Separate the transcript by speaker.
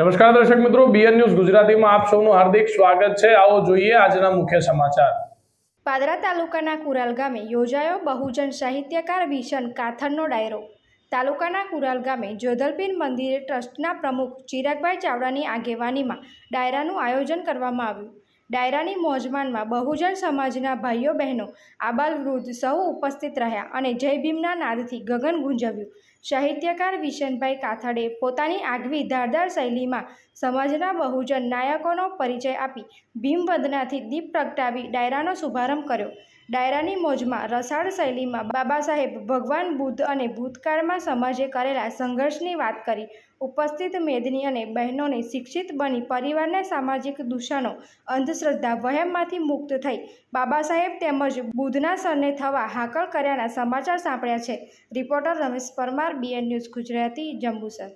Speaker 1: નમસ્કાર દર્શક મિત્રો બીએન ન્યૂઝ ગુજરાતીમાં આપ સૌનું હાર્દિક સ્વાગત છે. આવો જોઈએ આજના મુખ્ય સમાચાર.
Speaker 2: પાદરા તાલુકાના કુરાલ ગામે યોજાયો બહુજન સાહિત્યકાર વિશન કાથરનો ડાયરો. તાલુકાના કુરાલ ગામે જોધલબીન મંદિરે ટ્રસ્ટના પ્રમુખ ચિરાગભાઈ ચાવડાની આગેવાનીમાં ડાયરાનું આયોજન કરવામાં આવ્યું. ડાયરાની મોજમાનમાં બહુજન સમાજના ભાઈઓ બહેનો આબાલ વૃદ્ધ સૌ ઉપસ્થિત રહ્યા અને જય ભીમના નાદથી ગગન ગુંજવ્યું. સાહિત્યકાર વિશનભાઈ કાથડે પોતાની આગવી ધારદાર શૈલીમાં સમાજના બહુજન નાયકોનો પરિચય આપી ભીમવદનાથી દીપ પ્રગટાવી ડાયરાનો શુભારંભ કર્યો. ડાયરાની મોજમાં રસાળ શૈલીમાં બાબા સાહેબ ભગવાન બુદ્ધ અને ભૂતકાળમાં સમાજે કરેલા સંઘર્ષની વાત કરી. ઉપસ્થિત મેદની અને બહેનોને શિક્ષિત બની પરિવારને સામાજિક દૂષણો, અંધશ્રદ્ધા વહેમમાંથી મુક્ત થઈ બાબા સાહેબ તેમજ બુદ્ધના સરને થવા હાકલ કર્યાના સમાચાર સાંભળ્યા છે. Reporter Ramesh Parmar BN news Gujarati Jambusar.